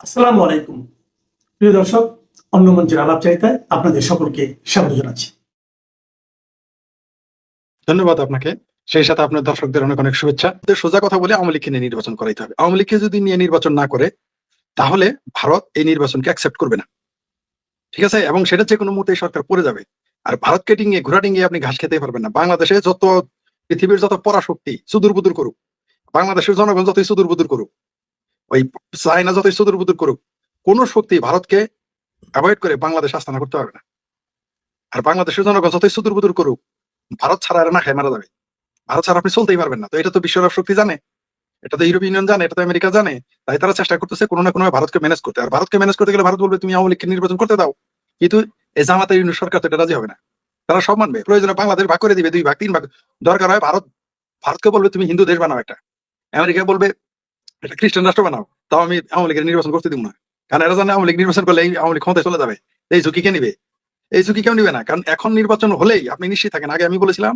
আসসালামু আলাইকুম। প্রিয় দর্শক, অন্য মঞ্চের আলাপ চাইতায় আপনাদের সকলকে স্বাগত জানাচ্ছি। ধন্যবাদ আপনাকে। সেই সাথে আপনার দর্শকদের অনেক অনেক শুভেচ্ছা। সোজা কথা বলে আওয়ামী লীগকে নিয়ে নির্বাচন করাইতে হবে। আওয়ামী লীগকে যদি নিয়ে নির্বাচন না করে, তাহলে ভারত এই নির্বাচনকে অ্যাকসেপ্ট করবে না। ঠিক আছে? এবং সেটা যে কোনো মুহূর্তে সরকার পড়ে যাবে। আর ভারতকে ডিঙিয়ে ঘোরা ডিঙিয়ে আপনি ঘাস খেতেই পারবেন না। বাংলাদেশে যত পৃথিবীর যত পরাশক্তি সুদূর বুদুর করুক, বাংলাদেশের জনগণ যতই সুদূর বুদুর করুক ওই চায়না যতই সুদূর বুদুর করুক, কোন শক্তি ভারতকে অ্যাভয়েড করে বাংলাদেশ আস্তানা করতে পারবে না। আর বাংলাদেশের জনগণ যতই সুদূর বুদুর করুক, ভারত ছাড়া না খায় মারা যাবে। ভারত ছাড়া আপনি চলতেই পারবেন না। তো এটা তো বিশ্ব শক্তি জানে, এটা তো ইউরোপ ইউনিয়ন জানে, এটা তো আমেরিকা জানে। তাই তারা চেষ্টা করতেছে কোনো না কোনো ভারতকে ম্যানেজ করতে। আর ভারতকে ম্যানেজ করতে গেলে ভারত বলবে, তুমি আওয়ামী লীগকে নির্বাচন করতে দাও। কিন্তু এই জামাতের ইউনিয়ন সরকার তো এটা রাজি হবে না। তারা সব মানবে। প্রয়োজনে বাংলাদেশ ভাগ করে দিবে, দুই ভাগ, তিন ভাগ। দরকার হয় ভারত, ভারতকে বলবে, তুমি হিন্দু দেশ বানাও একটা। আমেরিকা বলবে এটা খ্রিস্টান রাষ্ট্র বানাও। তাও আমি আওয়ামী লীগের নির্বাচন করতে দিব না। কারণ এরা জানে আওয়ামী লীগ নির্বাচন করলে আওয়ামী লীগ ক্ষমতায় চলে যাবে। এই ঝুঁকি কে নিবে? এই ঝুঁকি কেউ নিবে না। কারণ এখন নির্বাচন হলেই আপনি নিশ্চিত থাকেন। আগে আমি বলেছিলাম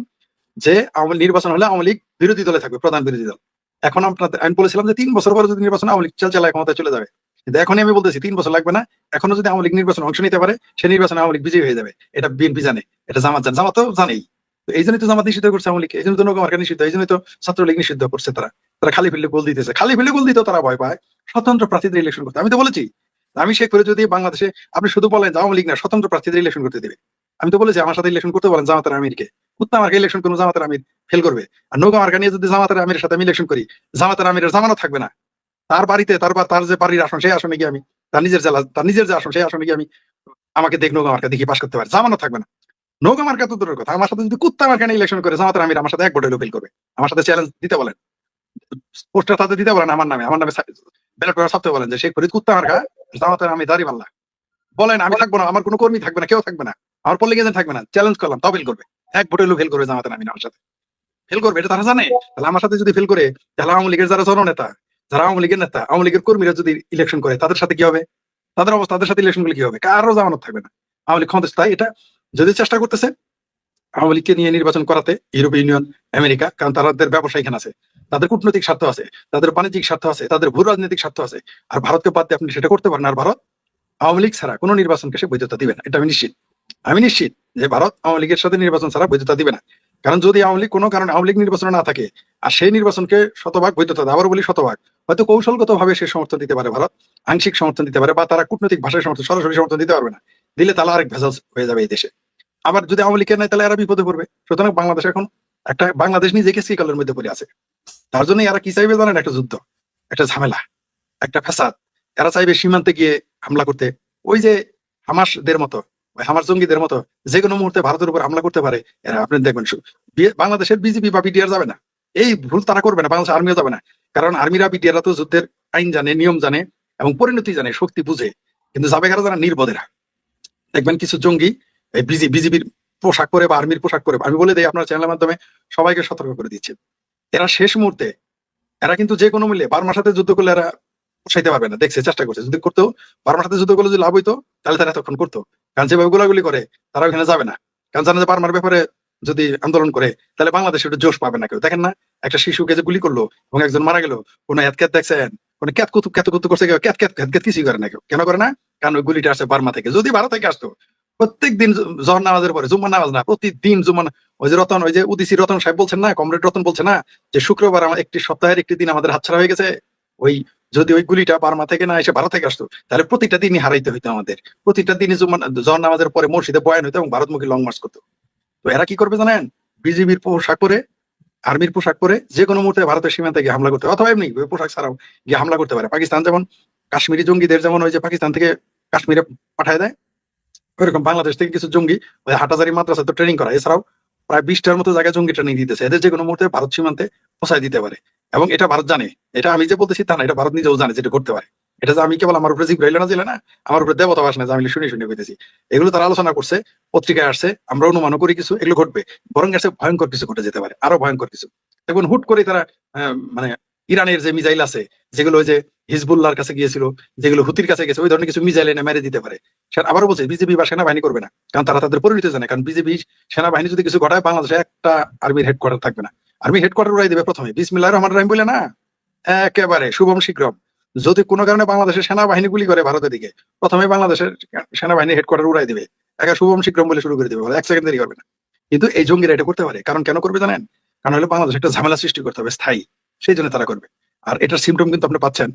যে আওয়ামী নির্বাচন হলে আওয়ামী লীগ বিরোধী দলে থাকবে, প্রধান বিরোধী দল। এখন আপনার আমি বলেছিলাম যে তিন বছর পরে যদি নির্বাচন আওয়ামী লীগ চালায় ক্ষমতায় চলে যাবে। কিন্তু এখনই আমি বলতেছি তিন বছর লাগবে না। এখনও যদি আওয়ামী লীগ নির্বাচনে অংশ নিতে পারে, সে নির্বাচনে আওয়ামী লীগ বিজয়ী হয়ে যাবে। এটা বিএনপি জানে। এটা জামাত জানে। জামাত তো জানেই। তো এই জন্যই তো জামাত নিষিদ্ধ করছে আওয়ামী লীগ এই জন্য তো নৌকা নিষিদ্ধ। এই জন্যই তো ছাত্রলীগ নিষিদ্ধ করছে তারা। তারা খালি ফিল্ডে গোল দিতেছে। খালি ফিল্ডে গোল দিতেও তারা ভয় পায়। স্বতন্ত্র প্রার্থীদের ইলেকশন করতে। আমি তো বলেছি, আমি শেখ করে যদি বাংলাদেশে, আপনি শুধু বলেন আওয়ামী লীগ না, স্বতন্ত্র প্রার্থীদের ইলেকশন করতে দিবে। আমি তো বলেছি, আমার সাথে ইলেকশন করতে বলেন জামাতের আমিরকে। কুত্তা মার্কা ইলেকশন কোনো জামাতের আমির ফেল করবে। আর নৌকা মার্কা নিয়ে যদি জামাতের আমিরের সাথে আমি ইলেকশন করি, জামাতের আমিরের জামানো থাকবে না। তার বাড়িতে, তার বা, তার যে বাড়ির আসন, সেই আসনে গিয়ে আমি, তার নিজের জেলা, তার নিজের যে আসন, সেই আসনে গিয়ে আমি আমাকে দেখ নৌকা মার্কা দেখি পাশ করতে পারি। জামানো থাকবে না। নৌকা মার্কা তো দূরের কথা। আমার সাথে যদি কুত্তা মার্কা নিয়ে ইলেকশন করে, জামাতের আমির আমার সাথে এক ভোটে ফেল করবে। আমার সাথে চ্যালেঞ্জ দিতে বলেন। পোস্টার তাতে দিতে বলেন আমার নামে আমার নামে ব্যালট পেপার ছাপতে বলেন যে শেখ ফরিদ কুত্তা মার্কা জামাতের আমি দাঁড়ি পাল্লা বলেন, আমি থাকব না, আমার কোনো কর্মী থাকবে না, কেউ থাকবে না। আমার পল্লী এজেন্ট থাকবে না চ্যালেঞ্জ করলাম, তাও করবে। এক ভোটে ফেল করবে জামাতের আমি আমার সাথে। ফেল করবে, এটা তারা জানে? তাহলে আমার সাথে যদি ফেল করে, তাহলে আওয়ামী লীগের যারা জননেতা, যারা আওয়ামী লীগের নেতা, আওয়ামী লীগের কর্মীরা যদি ইলেকশন করে, তাদের সাথে কি হবে? তাদের অবস্থা, তাদের সাথে ইলেকশনগুলো কি হবে? কারও জামানত থাকবে না। আওয়ামী লীগ ক্ষমতা তাই এটা যদি চেষ্টা করতেছে, আওয়ামী লীগকে নিয়ে নির্বাচন করাতে ইউরোপীয় ইউনিয়ন আমেরিকা কারণ তাদের ব্যবসা এখানে আছে। তাদের কূটনৈতিক স্বার্থ আছে, তাদের বাণিজ্যিক স্বার্থ আছে, তাদের ভূ রাজনৈতিক স্বার্থ আছে। আর ভারতকে বাদ দিয়ে আপনি সেটা করতে পারেন, আর ভারত আওয়ামী লীগ ছাড়া কোনো নির্বাচনকে সে বৈধতা দিবে না। এটা আমি নিশ্চিত। আমি নিশ্চিত যে ভারত আওয়ামী লীগের সাথে নির্বাচন ছাড়া বৈধতা দিবে না। কারণ যদি আওয়ামী লীগ কোনো কারণে আওয়ামী লীগ নির্বাচনে না থাকে, আর সেই নির্বাচনকে শতভাগ বৈধতা আবার বলি শতভাগ, হয়তো কৌশলগত ভাবে সে সমর্থন দিতে পারে ভারত, আংশিক সমর্থন দিতে পারে, বা তারা কূটনৈতিক ভাষায় সমর্থন, সরাসরি সমর্থন দিতে পারবে না। দিলে তাহলে আরেক ভেজাল হয়ে যাবে এই দেশে। আবার যদি আওয়ামী লীগের নেয়, তাহলে এরা বিপদে পড়বে। সুতরাং বাংলাদেশ এখন একটা, বাংলাদেশ নিজেকে শ্রীকালের মধ্যে পড়ে আছে। তার জন্য এরা কি চাইবে জানেন? একটা যুদ্ধ, একটা ঝামেলা, একটা ফ্যাসাদ। এরা চাইবে সীমান্তে গিয়ে হামলা করতে। ওই যে হামাসদের মতো হামাস জঙ্গিদের মতো, যে কোনো মুহূর্তে ভারতের উপর হামলা করতে পারে, এরা আপনি দেখবেন বাংলাদেশের বিজেপি বা বিটিআর যাবে না। এই ভুল তারা করবে না বাংলাদেশ আর্মিও যাবে না। কারণ আর্মিরা, বিটিআররা তো যুদ্ধের আইন জানে, নিয়ম জানে এবং পরিণতি জানে, শক্তি বুঝে। কিন্তু যাবে কারা যারা? নির্বোধেরা। দেখবেন কিছু জঙ্গি এই বিজি বিজেপির পোশাক পরে বা আর্মির পোশাক পরে, আমি বলে দিই আপনার চ্যানেলের মাধ্যমে সবাইকে সতর্ক করে দিচ্ছে। এরা শেষ মুহূর্তে, এরা কিন্তু যে কোনো মূল্যে বার্মার সাথে যুদ্ধ করলে এরা পোষাইতে পারবে না। দেখছে, চেষ্টা করছে। যদি করতেও বার্মার সাথে যুদ্ধ করলে যদি লাভ হইতো, তাহলে তারা তখন করতো। কারণ যেভাবে গোলাগুলি করে, তারা ওখানে যাবে না। কারণ জানে যে বার্মার ব্যাপারে যদি আন্দোলন করে, তাহলে বাংলাদেশে ওটা জোশ পাবে না কেউ। দেখেন না, একটা শিশুকে যে গুলি করল এবং একজন মারা গেল, কোনো এত ক্যাত দেখছেন? কোনো ক্যাত কুতুব ক্যাত কুতু করছে কেউ? ক্যাত ক্যাত ক্যাত, কিছুই করে না কেউ। কেন করে না? কারণ ওই গুলিটা আসে বার্মা থেকে। যদি ভারত থেকে আসতো প্রত্যেক দিন জহর নামাজের পরে, জুম্মার নামাজ না, প্রতিদিন জুম্মা ওই যে রতন, ওই যে উদিসি রতন সাহেব বলছেন না, কমরেড রতন বলছে না, যে শুক্রবার আমার একটি সপ্তাহের একটি দিন আমাদের হাতছাড়া হয়ে গেছে, ওই যদি ওই গুলিটা বার্মা থেকে না এসে ভারত থেকে আসতো, তাহলে প্রতিটা দিনই হারাইতে হইতো আমাদের, প্রতিটা দিনই জুম্মা জহর নামাজের পরে মসজিদে বয়ান হইতো এবং ভারতমুখী লং মার্চ করতো। তো এরা কি করবে জানেন? বিজিবির পোশাক পরে, আর্মির পোশাক পরে, যে কোনো মুহূর্তে ভারতের সীমান্তে গিয়ে হামলা করতে, অথবা এমনি পোশাক ছাড়াও গিয়ে হামলা করতে পারে। পাকিস্তান যেমন, কাশ্মীরি জঙ্গিদের যেমন ওই যে পাকিস্তান থেকে কাশ্মীরে পাঠায় দেয় ওইরকম বাংলাদেশ থেকে কিছু জঙ্গি ওই হাটাজারি মাদ্রাসা তো ট্রেনিং করা এছাড়াও প্রায় বিশটার মতো জায়গায় জঙ্গি ট্রেনিং দিতেছে। এদের যে কোনো মুহূর্তে ভারত সীমান্তে পৌঁছায় দিতে পারে। এবং এটা ভারত জানে। এটা আমি যে বলতেছি তা না, এটা ভারত নিজেও জানে যেটা করতে পারে। এটা যে আমি কেবল আমার উপরে জিব্রাইল না দিলে না, আমার উপরে দেবতা বাস না আমি শুনে শুনে কইতেছি। এগুলো তারা আলোচনা করছে, পত্রিকায় আসছে, আমরা অনুমান করি কিছু, এগুলো ঘটবে। বরং আসছে ভয়ঙ্কর কিছু ঘটে যেতে পারে, আরও ভয়ঙ্কর কিছু। দেখুন হুট করে তারা মানে ইরানের যে মিসাইল আছে, যেগুলো ওই যে হিজবুল্লাহর কাছে গিয়েছিল, যেগুলো হুতির কাছে গেছে, ওই ধরনের কিছু মিসাইল এনে মেরে দিতে পারে। সে আবারও বলছে বিজেপি বা সেনাবাহিনী করবে না, কারণ তারা তাদের পরিণতি জানে, কারণ বিজেপি সেনাবাহিনী যদি কিছু ঘটায়, বাংলাদেশে একটা আর্মির হেডকোয়ার্টার থাকবে না। আর্মি হেডকোয়ার্টার উড়াই দেবে প্রথমে। বিসমিল্লাহ রহমান রাহিম বলে না? একেবারে শুভম শীঘ্রম। যদি কোনো কারণে বাংলাদেশের সেনাবাহিনী গুলি করে ভারতের দিকে, প্রথমে বাংলাদেশের সেনাবাহিনী হেডকোয়ার্টার উড়াই দিবে। একা শুভম শীঘ্রম বলে শুরু করে দিবে এক সেকেন্ড দেরি করবে না। কিন্তু এই জঙ্গিরা এটা করতে পারে। কারণ কেন করবে জানেন? কারণ হলে বাংলাদেশ একটা ঝামেলা সৃষ্টি করতে হবে, স্থায়ী। সেই জন্য তারা করবে। আর এটার সিমটম কিন্তু আপনি পাচ্ছেন।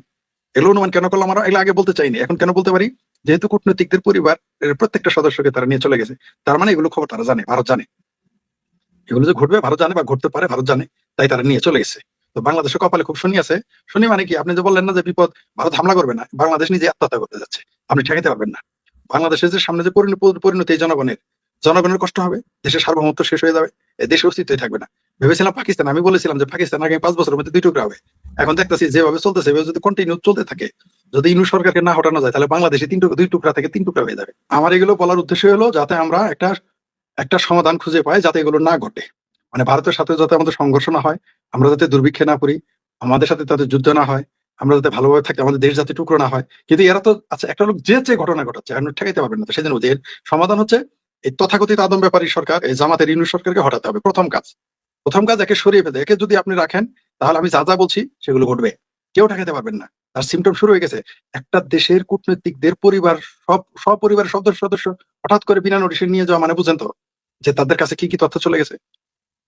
এগুলো অনুমান কেন করলাম আমরা? এগুলো আগে বলতে চাইনি। এখন কেন বলতে পারি? যেহেতু কূটনৈতিকদের পরিবার প্রত্যেকটা সদস্যকে তারা নিয়ে চলে গেছে। তার মানে এগুলো খবর তারা জানে, ভারত জানে। এগুলো যে ঘটবে, ভারত জানে বা ঘটতে পারে, ভারত জানে। তাই তারা নিয়ে চলে গেছে। তো বাংলাদেশের কপালে খুব শনি আছে। শনি মানে কি? আপনি যে বললেন না যে বিপদ, ভারত হামলা করবে না। বাংলাদেশ নিজে আত্মহত্যা করতে যাচ্ছে। আপনি ঠেকাইতে পারবেন না। বাংলাদেশের যে সামনে যে পরিণ- পরিণতি জনগণের জনগণের কষ্ট হবে। দেশের সার্বভৌমত্ব শেষ হয়ে যাবে। দেশের অস্তিত্বই থাকবে না। ভেবেছিলাম পাকিস্তান, আমি বলেছিলাম যে পাকিস্তান আগামী পাঁচ বছরের মধ্যে দুই টুকরা হবে এখন দেখতেছি যেভাবে চলতেছে, এভাবে যদি কন্টিনিউ চলতে থাকে, যদি ইনু সরকারকে না হটানো যায়, তাহলে বাংলাদেশে তিন টুকরা, দুই টুকরা থেকে তিন টুকরা হয়ে যাবে। আমার এগুলো বলার উদ্দেশ্য হলো যাতে আমরা একটা একটা সমাধান খুঁজে পাই যাতে এগুলো না ঘটে। মানে ভারতের সাথে যাতে আমাদের সংঘর্ষ না হয়, আমরা যাতে দুর্ভিক্ষে না পড়ি, আমাদের সাথে তাদের যুদ্ধ না হয়, আমরা যাতে ভালোভাবে থাকি, আমাদের দেশ যাতে টুকরো না হয়। কিন্তু এরা তো আচ্ছা একটা লোক যে যে ঘটনা ঘটাচ্ছে আপনি ঠেকাইতে পারবেন না তো, সেজন্য এর সমাধান হচ্ছে এই তথাকথিত আদম ব্যাপারী সরকার, এই জামাতের ইনু সরকারকে হটাতে হবে, প্রথম কাজ। প্রথম কাজ একে সরিয়ে ফেলে একে যদি আপনি রাখেন, তাহলে আমি যা যা বলছি সেগুলো ঘটবে। কেউ ঠেকাতে পারবেন না। তার সিমটম শুরু হয়ে গেছে। একটা দেশের কূটনৈতিকদের পরিবার, সব সব পরিবারের সদস্য সদস্য হঠাৎ করে বিনা নোটিশে নিয়ে যাওয়া মানে বুঝেন তো যে তাদের কাছে কি কি তথ্য চলে গেছে।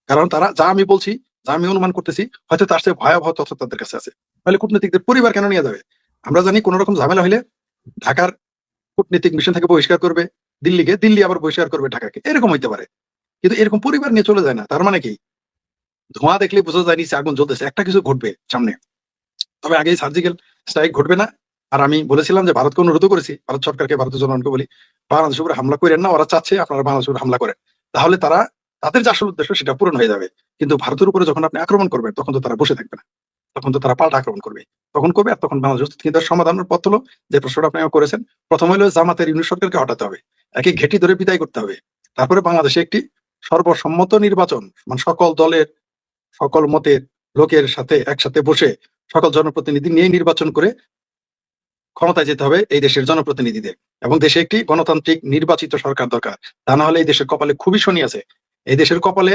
কারণ তারা যা আমি বলছি, যা আমি অনুমান করতেছি, হয়তো তার চেয়ে ভয়াবহ তথ্য তাদের কাছে আছে। তাহলে কূটনীতিকদের পরিবার কেন নিয়ে যাবে? আমরা জানি কোন রকম ঝামেলা হলে ঢাকার কূটনীতিক মিশন থেকে বহিষ্কার করবে, দিল্লিকে, দিল্লি আবার বহিষ্কার করবে ঢাকাকে। এরকম হইতে পারে। কিন্তু এরকম পরিবার নিয়ে চলে যায় না। তার মানে কি? ধোঁয়া দেখলে বোঝা যায় নিচে আগুন জ্বলতেছে। একটা কিছু ঘটবে সামনে। তবে আগে সার্জিক্যাল স্ট্রাইক ঘটবে না। আর আমি বলেছিলাম যে ভারতকে অনুরোধ করেছি, ভারত সরকারকে ভারতের জনগণকে বলি, বাংলাদেশের উপরে হামলা করেন না, ওরা চাচ্ছে আপনারা বাংলাদেশের উপরে হামলা করেন। তাহলে তারা, তাদের যে আসল উদ্দেশ্য সেটা পূরণ হয়ে যাবে। কিন্তু ভারতের উপরে যখন আপনি আক্রমণ করবেন, তখন তো তারা বসে থাকবে না। তখন তো তারা পাল্টা আক্রমণ করবে। তখন করবে আর তখন বাংলাদেশ কিন্তু সমাধানের পথ হলো যে প্রশ্নটা আপনি করেছেন, প্রথম হলো জামাতের ইউনিট সরকারকে হটাতে হবে। একে ঘেটি ধরে বিদায় করতে হবে। তারপরে বাংলাদেশে একটি সর্বসম্মত নির্বাচন মানে সকল দলের সকল মতের লোকের সাথে একসাথে বসে সকল জনপ্রতিনিধি নিয়ে নির্বাচন করে ক্ষমতায় যেতে হবে এই দেশের জনপ্রতিনিধিদের। এবং দেশে একটি গণতান্ত্রিক নির্বাচিত সরকার দরকার। তা না হলে এই দেশের কপালে খুবই শনি আছে। এই দেশের কপালে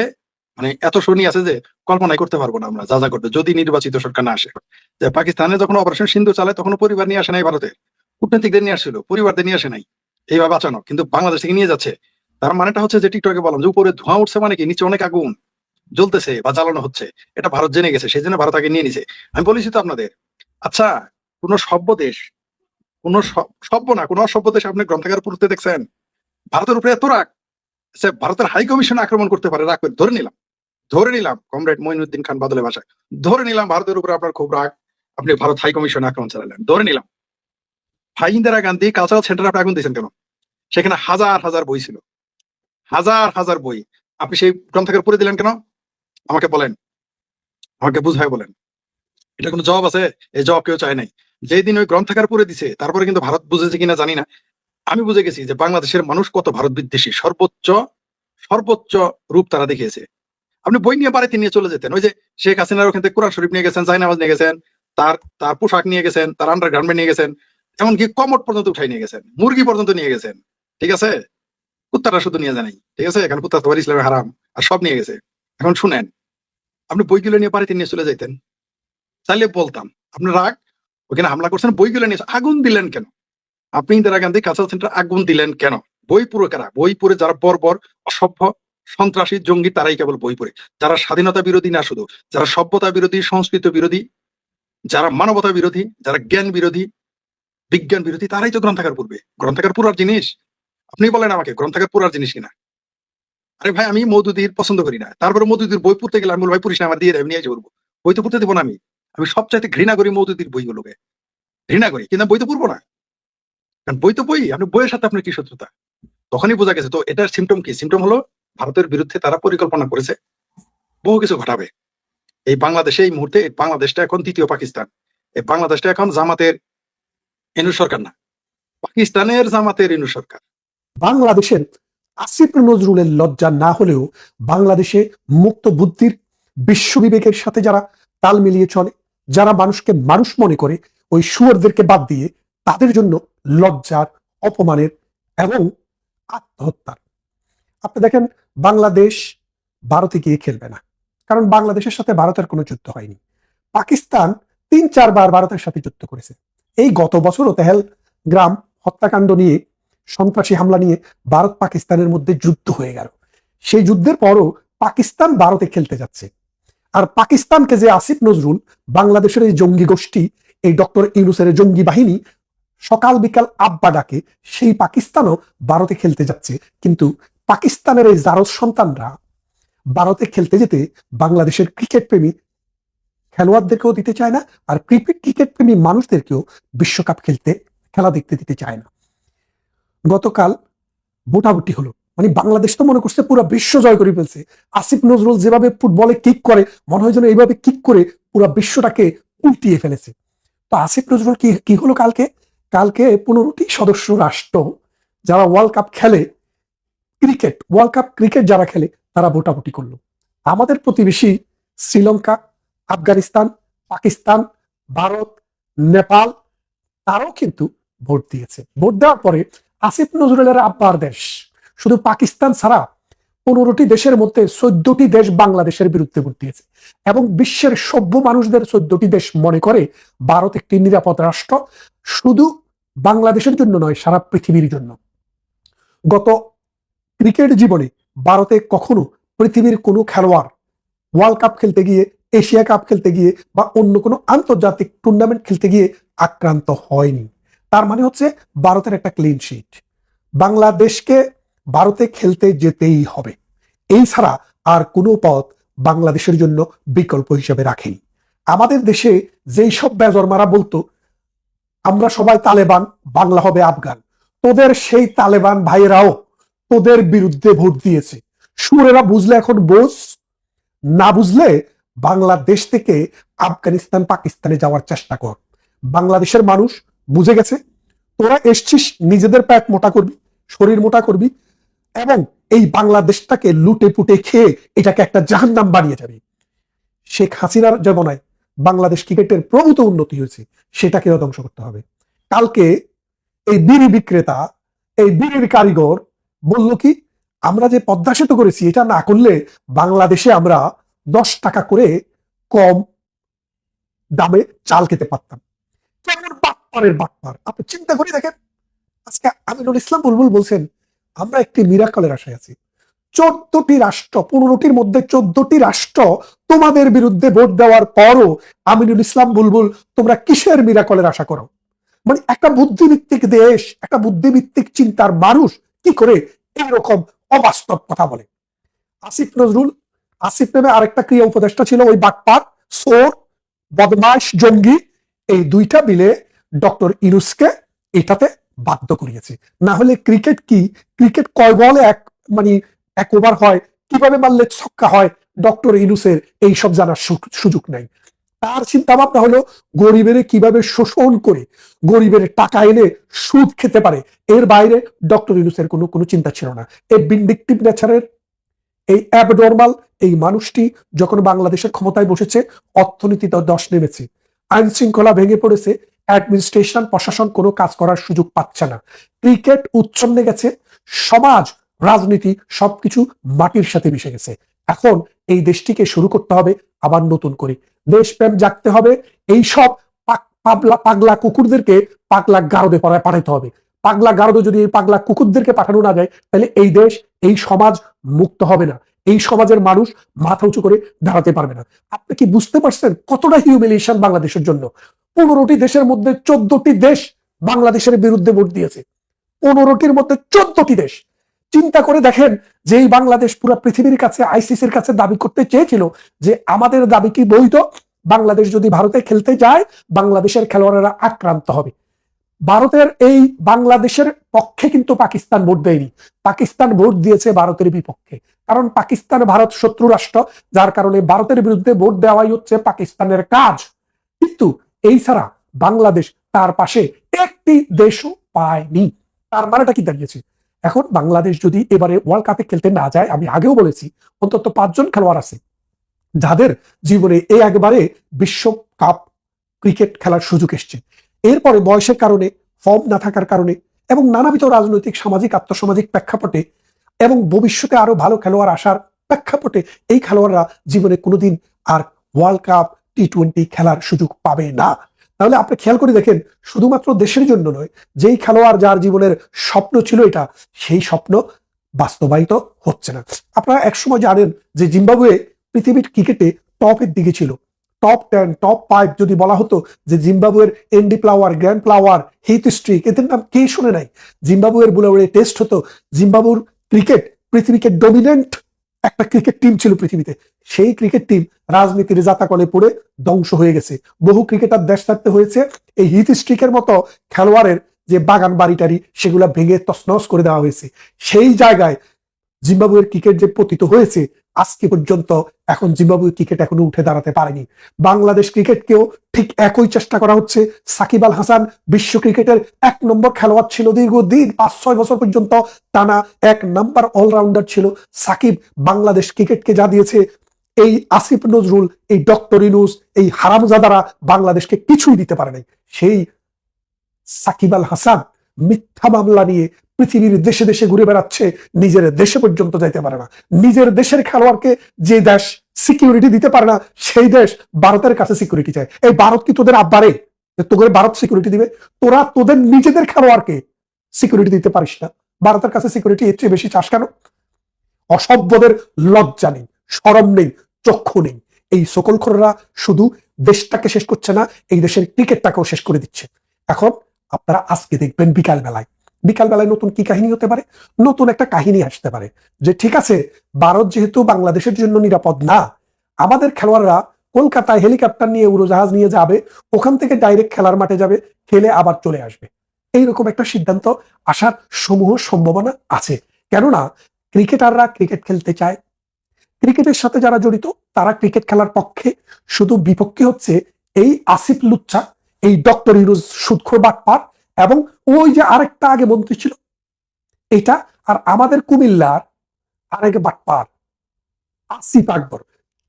মানে এত শনি আছে যে কল্পনাই করতে পারব না আমরা যা যা করতে যদি নির্বাচিত সরকার না আসে। যে পাকিস্তানে যখন অপারেশন সিন্ধু চালায় তখন পরিবার নিয়ে আসে নাই ভারতে। কূটনীতিকদের নিয়ে আসছিল, পরিবারদের নিয়ে আসে নাই। এইভাবে বাঁচানো কিন্তু বাংলাদেশ থেকে নিয়ে যাচ্ছে। তার মানেটা হচ্ছে যে টিকটকে বললাম যে উপরে ধোঁয়া উঠছে মানে কি? নিচে অনেক আগুন। জ্বলতেছে বা জ্বালানো হচ্ছে, এটা ভারত জেনে গেছে, সেই জন্য ভারত আগে নিয়ে নিছে। আমি বলেছি তো আপনাদের আচ্ছা কোন সভ্য দেশ, কোন সভ- সভ্য না, কোন অসভ্য দেশ আপনি গ্রন্থাগার পড়তে দেখছেন? ভারতের উপরে এত রাগ সে ভারতের হাই কমিশন আক্রমণ করতে পারে, রাগ করে, ধরে নিলাম ধরে নিলাম, কমরেড মঈনুদ্দিন খান বাদলের ভাষায়, ধরে নিলাম ভারতের উপরে আপনার খুব রাগ, আপনি ভারত হাই কমিশন আক্রমণ চালালেন, ধরে নিলাম। ভাই ইন্দিরা গান্ধী কালচারাল সেন্টার আপনি আগুন দিয়েছেন কেন? সেখানে হাজার হাজার বই ছিল, হাজার হাজার বই, আপনি সেই গ্রন্থাগার পড়ে দিলেন কেন? আমাকে বলেন। আমাকে বুঝায় বলেন। এটা কোনো জবাব আছে? এই জবাব কেউ চায় নাই। যেই দিন ওই গ্রন্থাগার পড়ে দিছে, তারপরে কিন্তু ভারত বুঝেছে কিনা জানি না। আমি বুঝে গেছি যে বাংলাদেশের মানুষ কত ভারত বিদ্বেষী। সর্বোচ্চ সর্বোচ্চ রূপ তারা দেখিয়েছে। আপনি বই নিয়ে বাড়িতে নিয়ে চলে যেতেন। ওই যে শেখ হাসিনার ওখান থেকে কোরআন শরীফ নিয়ে গেছেন জাইনামাজ নিয়ে গেছেন, তার তার পোশাক নিয়ে গেছেন, তার আন্ডার গার্মেন্ট নিয়ে গেছেন, এমনকি কমট পর্যন্ত উঠাই নিয়ে গেছেন, মুরগি পর্যন্ত নিয়ে গেছেন। ঠিক আছে? কুত্তাটা শুধু নিয়ে জানাই ঠিক আছে? এখানে কুত্তা তোমার ইসলামে হারাম, আর সব নিয়ে গেছে। এখন শুনেন, আপনি বইগুলো নিয়ে বাড়িতে নিয়ে চলে যাইতেন। চাইলে বলতাম, আপনি রাগ, ওখানে হামলা করছেন, বইগুলো নিয়ে আগুন দিলেন কেন? আপনি ইন্দিরা গান্ধী কালচারাল সেন্টার আগুন দিলেন কেন? বই পুরো কারা? বই পড়ে যারা বর্বর, অসভ্য, সন্ত্রাসী, জঙ্গি, তারাই কেবল বই পড়ে যারা স্বাধীনতা বিরোধী না শুধু, যারা সভ্যতা বিরোধী, সংস্কৃত বিরোধী, যারা মানবতা বিরোধী, যারা জ্ঞান বিরোধী, বিজ্ঞান বিরোধী, তারাই তো গ্রন্থাগার পড়বে। গ্রন্থাগার পুরার জিনিস? আপনি বলেন আমাকে, গ্রন্থাগার পুরার জিনিস কিনা আরে ভাই, আমি মধুদির পছন্দ করি না। তারপরে মধুদির বই পড়তে গেলে আমি ভাই পুরিশ না আমার দিয়ে নিয়ে যাব বই তো পড়তে দেবো না আমি। আমি সবচাইতে ঘৃণা করি মধুদির বইগুলোকে ঘৃণা করি, কিন্তু বই তো পড়ব না। কারণ বই তো বই, আপনি বইয়ের সাথে আপনার কি শত্রুতা? তখনই বোঝা গেছে, তো এটার সিমটম কি? সিমটম হলো, ভারতের বিরুদ্ধে তারা পরিকল্পনা করেছে, বহু কিছু ঘটাবে। এই বাংলাদেশে এই মুহূর্তে বাংলাদেশটা এখন তৃতীয় পাকিস্তান। এই বাংলাদেশটা এখন জামাতের এনু সরকার না। পাকিস্তানের জামাতের এনু সরকার। বাংলাদেশের আসিফ নজরুলের লজ্জা না হলেও বাংলাদেশে মুক্ত বুদ্ধির বিশ্ব বিবেকের সাথে যারা তাল মিলিয়ে চলে, যারা মানুষকে মানুষ মনে করে, ওই শুয়োরদেরকে বাদ দিয়ে তাদের জন্য লজ্জার, অপমানের এবং আত্মহত্যার। আপনি দেখেন, বাংলাদেশ ভারতে গিয়ে খেলবে না। কারণ বাংলাদেশের সাথে ভারতের কোনো যুদ্ধ হয়নি। পাকিস্তান তিন চারবার ভারতের সাথে যুদ্ধ করেছে। এই গত বছরও তেহেল গ্রাম হত্যাকাণ্ড নিয়ে সন্ত্রাসী হামলা নিয়ে ভারত পাকিস্তানের মধ্যে যুদ্ধ হয়ে গেল। সেই যুদ্ধের পরও পাকিস্তান ভারতে খেলতে যাচ্ছে। আর পাকিস্তানকে যে আসিফ নজরুল, বাংলাদেশের এই জঙ্গি গোষ্ঠী, এই ডক্টর ইউনুসের জঙ্গি বাহিনী সকাল বিকাল আব্বা ডাকে, সেই পাকিস্তানও ভারতে খেলতে যাচ্ছে। কিন্তু পাকিস্তানের এই জারজ সন্তানরা ভারতে খেলতে যেতে বাংলাদেশের ক্রিকেট প্রেমী খেলোয়াড়দেরকেও দিতে চায় না, আর ক্রিকেট ক্রিকেট প্রেমী মানুষদেরকেও বিশ্বকাপ খেলতে, খেলা দেখতে দিতে চায় না। গতকাল ভোটাভুটি হলো। মানে বাংলাদেশ তো মনে করছে পুরো বিশ্ব জয় করে ফেলছে। আসিফ নজরুল যেভাবে ফুটবলে কিক করে, মনে হয় যেন এইভাবে কিক করে পুরো বিশ্বটাকে উল্টিয়ে ফেলেছে। তো আসিফ নজরুল কি কি হলো কালকে? কালকে পনেরোটি সদস্য রাষ্ট্র যারা ওয়ার্ল্ড কাপ খেলে ক্রিকেট ওয়ার্ল্ড কাপ ক্রিকেট যারা খেলে, তারা ভোটাভুটি করল। আমাদের প্রতিবেশী শ্রীলঙ্কা, আফগানিস্তান, পাকিস্তান, ভারত, নেপাল, তারাও কিন্তু ভোট দিয়েছে। ভোট দেওয়ার পরে আসিফ নজরুলের আব্বার দেশ। শুধু পাকিস্তান ছাড়া পনেরোটি দেশের মধ্যে চোদ্দটি দেশ বাংলাদেশের বিরুদ্ধে ভোট দিয়েছে এবং বিশ্বের সভ্য মানুষদের চোদ্দটি দেশ মনে করে ভারত একটি নিরাপদ রাষ্ট্র, শুধু বাংলাদেশের জন্য নয়, সারা পৃথিবীর জন্য। গত ক্রিকেট জীবনে ভারতে কখনো পৃথিবীর কোনো খেলোয়াড় ওয়ার্ল্ড কাপ খেলতে গিয়ে, এশিয়া কাপ খেলতে গিয়ে বা অন্য কোনো আন্তর্জাতিক টুর্নামেন্ট খেলতে গিয়ে আক্রান্ত হয়নি। তার মানে হচ্ছে ভারতের একটা ক্লিন শিট বাংলাদেশকে ভারতে খেলতে যেতেই হবে। এই ছাড়া আর কোনো পথ বাংলাদেশের জন্য বিকল্প হিসেবে রাখেনি। আমাদের দেশে যেই সব বেজরমারা বলতো, আমরা সবাই তালেবান, বাংলা হবে আফগান। তোদের সেই তালেবান ভাইয়েরাও তোদের বিরুদ্ধে ভোট দিয়েছে। সুরেরা বুঝলে এখন বোঝ, না বুঝলে বাংলাদেশ থেকে আফগানিস্তান, পাকিস্তানে যাওয়ার চেষ্টা কর। বাংলাদেশের মানুষ বুঝে গেছে? তোরা এসছিস, নিজেদের প্যাট মোটা করবি, শরীর মোটা করবি, এবং এই বাংলাদেশটাকে লুটে পুটে খেয়ে এটাকে একটা জাহান্নাম বানিয়ে যাবে। শেখ হাসিনার জমানায় বাংলাদেশ ক্রিকেটের প্রভূত উন্নতি হয়েছে, সেটাকেও ধ্বংস করতে হবে। কালকে এই বিড়ি বিক্রেতা, এই বিড়ির কারিগর বলল কি, আমরা যে পদ্মা সেতু করেছি, এটা না করলে বাংলাদেশে আমরা দশ টাকা করে কম দামে চাল খেতে পারতাম। কেমন বাটপারের বাটপার আপনি চিন্তা করে দেখেন, আজকে আমিনুল ইসলাম বুলবুল বলছেন, আমরা একটি মিরাকলের আশায় আছি। চোদ্দটি রাষ্ট্র, পনেরোটির মধ্যে চোদ্দটি রাষ্ট্র তোমাদের বিরুদ্ধে ভোট দেওয়ার পরও আমিনুল ইসলাম বুলবুল, তোমরা কিসের মিরাকলের আশা করো? মানে একটা বুদ্ধিভিত্তিক দেশ, একটা বুদ্ধিভিত্তিক চিন্তার মানুষ কি করে এইরকম অবাস্তব কথা বলে? আসিফ নজরুল, আসিফ নামে আরেকটা ক্রিয়া উপদেষ্টা ছিল, ওই বাটপার সোর বদমাস জঙ্গি, এই দুইটা মিলে ডক্টর ইনুসকে এটাতে বাধ্য করিয়েছে। না হলে ক্রিকেট কি? ক্রিকেট কয় বলে এক মানে এক ওভার হয়? কীভাবে মারলে ছক্কা হয়? ডক্টর ইনুসের এই সব জানার সুযোগ নাই। তার চিন্তা ভাবনা হলো গরিবের কীভাবে শোষণ করে গরিবের টাকা এনে সুদ খেতে পারে। এর বাইরে ডক্টর ইনুসের কোনো কোনো চিন্তা ছিল না। এই বিন্ডিকটিভ নেচারের এই অ্যাবনর্মাল এই মানুষটি যখন বাংলাদেশের ক্ষমতায় বসেছে অর্থনীতিতে দশ নেমেছে। আইন শৃঙ্খলা ভেঙে পড়েছে অ্যাডমিনিস্ট্রেশন প্রশাসন কোনো কাজ করার সুযোগ পাচ্ছে না। ক্রিকেট উচ্ছন্নে গেছে, সমাজ, রাজনীতি সবকিছু মাটির সাথে মিশে গেছে। এখন এই দেশটিকে শুরু করতে হবে আবার নতুন করে। দেশপ্রেম জাগতে হবে এই সব পাগলা পাগলা কুকুরদেরকে পাগলা গারদে পড়ায় পাঠাতে হবে। পাগলা গারদে যদি এই পাগলা কুকুরদেরকে পাঠানো না যায়, তাহলে এই দেশ, এই সমাজ মুক্ত হবে না। এই সমাজের মানুষ মাথা উঁচু করে দাঁড়াতে পারবে না। আপনি কি বুঝতে পারছেন কতটা হিউমিলিয়েশন বাংলাদেশের জন্য? পনেরোটি দেশের মধ্যে চোদ্দটি দেশ বাংলাদেশের বিরুদ্ধে ভোট দিয়েছে। পনেরোটির মধ্যে চোদ্দটি দেশ। চিন্তা করে দেখেন যে এই বাংলাদেশ পুরো পৃথিবীর কাছে, আইসিসির কাছে দাবি করতে চেয়েছিল যে আমাদের দাবি কি বৈধ? বাংলাদেশ যদি ভারতে খেলতে যায়, বাংলাদেশের খেলোয়াড়েরা আক্রান্ত হবে। ভারতের এই বাংলাদেশের পক্ষে কিন্তু পাকিস্তান ভোট দেয়নি। পাকিস্তান ভোট দিয়েছে ভারতের বিপক্ষে। কারণ পাকিস্তান ভারত শত্রু রাষ্ট্র, যার কারণে ভারতের বিরুদ্ধে ভোট দেওয়াই হচ্ছে পাকিস্তানের কাজ। কিন্তু এই ছাড়া বাংলাদেশ তার পাশে একটি দেশও পায়নি। তার মানেটা কি দাঁড়িয়েছে? এখন বাংলাদেশ যদি এবারে ওয়ার্ল্ড কাপে খেলতে না যায়, আমি আগেও বলেছি, অন্তত পাঁচজন খেলোয়াড় আছে, যাদের জীবনে এই একবারে বিশ্বকাপ ক্রিকেট খেলার সুযোগ এসছে। এরপরে বয়সের কারণে ফর্ম না থাকার কারণে এবং নানাবিধ রাজনৈতিক, সামাজিক আর্থসামাজিক প্রেক্ষাপটে এবং ভবিষ্যতে আরও ভালো খেলোয়াড় আসার প্রেক্ষাপটে এই খেলোয়াড়রা জীবনে কোনোদিন আর ওয়ার্ল্ড কাপ টি টোয়েন্টি খেলার সুযোগ পাবে না। তাহলে আপনি খেয়াল করে দেখেন, শুধুমাত্র দেশের জন্য নয়, যেই খেলোয়াড় যার জীবনের স্বপ্ন ছিল এটা, সেই স্বপ্ন বাস্তবায়িত হচ্ছে না। আপনারা একসময় জানেন যে জিম্বাবুয়ে পৃথিবীর ক্রিকেটে টপের দিকে ছিল। টপ টেন, টপ ফাইভ যদি বলা হতো যে জিম্বাবুয়ের Andy Flower, Grant Flower, Heath Streak, এদের নাম কে শুনে নাই? জিম্বাবুয়ের বুলাবুয়ে টেস্ট হতো, জিম্বাবুর ক্রিকেট, পৃথিবীকে ডমিনেন্ট একটা ক্রিকেট টিম ছিল পৃথিবীতে। সেই ক্রিকেট টিম রাজনীতির জাতাকলে পড়ে ধ্বংস হয়ে গেছে। বহু ক্রিকেটার দেশ ছাড়তে হয়েছে। এই হিট স্ট্রিকের মতো খেলোয়াড়ের যে বাগান বাড়িটারি, সেগুলা ভেঙে তছনছ করে দেওয়া হয়েছে। সেই জায়গায় জিম্বাবুয়ের ক্রিকেট যে পতিত হয়েছে, আজকে পর্যন্ত এখন জিম্বাবুয়ে ক্রিকেট এখনও উঠে দাঁড়াতে পারেনি। বাংলাদেশ ক্রিকেটকেও ঠিক একই চেষ্টা করা হচ্ছে। সাকিব আল হাসান বিশ্ব ক্রিকেটের এক নম্বর খেলোয়াড় ছিল দীর্ঘদিন পাঁচ ছয় বছর পর্যন্ত টানা এক নাম্বার অলরাউন্ডার ছিল। সাকিব বাংলাদেশ ক্রিকেটকে যা দিয়েছে এই আসিফ নজরুল, এই ডক্টর ইনুস এই হারামজাদারা বাংলাদেশকে কিছুই দিতে পারে নাই। সেই সাকিব আল হাসান মিথ্যা মামলা নিয়ে পৃথিবীর দেশে দেশে ঘুরে বেড়াচ্ছে, নিজের দেশে পর্যন্ত যাইতে পারে না। নিজের দেশের খেলোয়াড়কে যে দেশ সিকিউরিটি দিতে পারে না, সেই দেশ ভারতের কাছে সিকিউরিটি চায়। এই ভারত কি তোদের আব্বারে? তোদের ভারত সিকিউরিটি দিবে? তোরা তোদের নিজেদের খেলোয়াড়কে সিকিউরিটি দিতে পারিস না। ভারতের কাছে সিকিউরিটি এর চেয়ে বেশি চাষ কেন? অসভ্যদের লজ্জা নেই। সরম নেই, চক্ষু নেই। এই সকল খোররা শুধু দেশটাকে শেষ করছে না, এই দেশের ক্রিকেটটাকেও শেষ করে দিচ্ছে। এখন আপনারা আজকে দেখবেন বিকাল বেলায় বিকাল বেলায় নতুন কি কাহিনী হতে পারে? নতুন একটা কাহিনী আসতে পারে, যে ঠিক আছে, ভারত যেহেতু বাংলাদেশের জন্য নিরাপদ না, আমাদের খেলোয়াড়রা কলকাতায় হেলিকপ্টার নিয়ে, উড়োজাহাজ নিয়ে যাবে, ওখান থেকে ডাইরেক্ট খেলার মাঠে যাবে, খেলে আবার চলে আসবে। এইরকম একটা সিদ্ধান্ত আসার সমূহ সম্ভাবনা আছে। কেননা, ক্রিকেটাররা ক্রিকেট খেলতে চায় ক্রিকেটের সাথে যারা জড়িত, তারা ক্রিকেট খেলার পক্ষে শুধু বিপক্ষে হচ্ছে এই আসিফ লুচ্চা এই ডক্টর ইউনুস সুদখোর বাটপার এবং ওই যে আরেকটা আগে মন্ত্রী ছিল, এটা আর আমাদের কুমিল্লার আরেক বাটপার, আসিফ আকবর।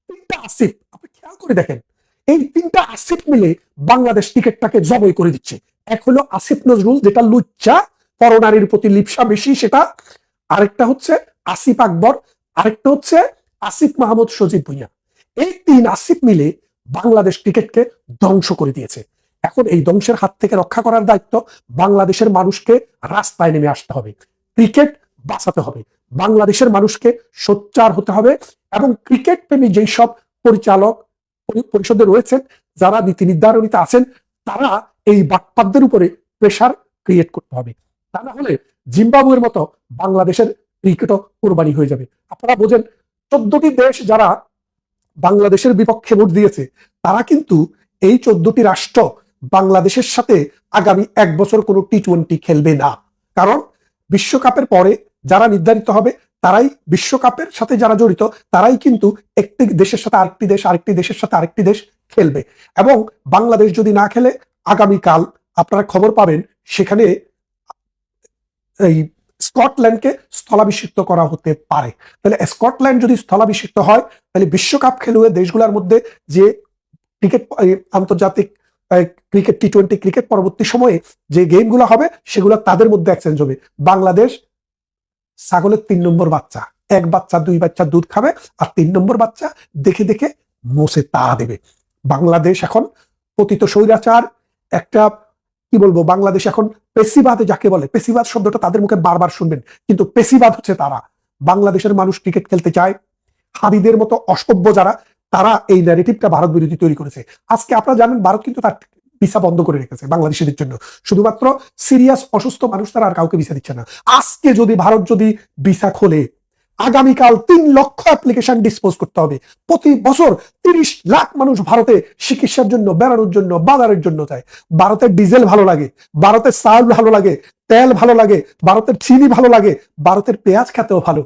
তিনটা আসিফ, আপনি খেয়াল করে দেখেন, এই তিনটা আসিফ মিলে বাংলাদেশ ক্রিকেটটাকে জবই করে দিচ্ছে। এক হলো আসিফ নজরুল, যেটা লুচ্চা পরনারীর প্রতি লিপসা বেশি, সেটা আরেকটা হচ্ছে আসিফ আকবর, আরেকটা হচ্ছে আসিফ মাহমুদ, সজীব ভুইয়া। এই তিন আসিফ মিলে বাংলাদেশ ক্রিকেটকে ধ্বংস করে দিয়েছে। এখন এই ধ্বংসের হাত থেকে রক্ষা করার দায়িত্ব বাংলাদেশের মানুষকে রাস্তায় নেমে আসতে হবে। ক্রিকেট বাঁচাতে হবে। বাংলাদেশের মানুষকে সোচ্চার হতে হবে এবং ক্রিকেট প্রেমী যেই সব পরিচালক পরিষদে রয়েছেন, যারা নীতি নির্ধারণীতে আছেন, তারা এই বাটপাতদের উপরে প্রেশার ক্রিয়েট করতে হবে। তা না হলে জিম্বাবুয়ের মতো বাংলাদেশের ক্রিকেটও কোরবানি হয়ে যাবে। আপনারা বোঝেন চোদ্দটি দেশ যারা বাংলাদেশের বিপক্ষে ভোট দিয়েছে, তারা কিন্তু এই চোদ্দটি রাষ্ট্র বাংলাদেশের সাথে আগামী এক বছর কোনো টি টোয়েন্টি খেলবে না। কারণ বিশ্বকাপের পরে যারা নির্ধারিত হবে, তারাই বিশ্বকাপের সাথে যারা জড়িত, তারাই কিন্তু একটি দেশের সাথে আরেকটি দেশ, আরেকটি দেশের সাথে আরেকটি দেশ খেলবে। এবং বাংলাদেশ যদি না খেলে, আগামীকাল আপনারা খবর পাবেন, সেখানে এই স্কটল্যান্ডকে স্থলাভিষিক্ত করা হতে পারে। তাহলে স্কটল্যান্ড যদি স্থলাভিষিক্ত হয়, তাহলে বিশ্বকাপ খেলুড়ে দেশগুলোর মধ্যে যে ক্রিকেট আন্তর্জাতিক ক্রিকেট টি টোয়েন্টি ক্রিকেট পরবর্তী সময়ে যে গেমগুলো হবে, সেগুলো তাদের মধ্যে এক্সচেঞ্জ হবে। বাংলাদেশ ছাগলের তিন নম্বর বাচ্চা। এক বাচ্চা, দুই বাচ্চা দুধ খাবে আর তিন নম্বর বাচ্চা দেখে দেখে মোসে তা দেবে। বাংলাদেশ এখন পতিত স্বৈরাচার, একটা, কি বলব, বাংলাদেশ এখন পেশিবাদ যাকে বলে পেসিবাদ শব্দটা তাদের মুখে বারবার শুনবেন, কিন্তু পেসিবাদ হচ্ছে তারা। বাংলাদেশের মানুষ ক্রিকেট খেলতে চায়। হাবিদের মতো অসভ্য যারা, তারা এই ন্যারেটিভটা ভারত বিরোধী তৈরি করেছে। আজকে আপনারা জানেন, ভারত কিন্তু তার ভিসা বন্ধ করে রেখেছে বাংলাদেশিদের জন্য। শুধুমাত্র সিরিয়াস অসুস্থ মানুষ তারা আর কাউকে ভিসা দিচ্ছে না। আজকে যদি ভারত যদি ভিসা খোলে আগামীকাল তিন লক্ষ অ্যাপ্লিকেশন ডিসপোজ করতে হবে। প্রতি বছর তিরিশ লাখ মানুষ ভারতে চিকিৎসার জন্য, বেড়ানোর জন্য, বাজারের জন্য যায়। ভারতের ডিজেল ভালো লাগে, ভারতের চাল ভালো লাগে, তেল ভালো লাগে, ভারতের চিনি ভালো লাগে, ভারতের পেঁয়াজ খেতেও ভালো।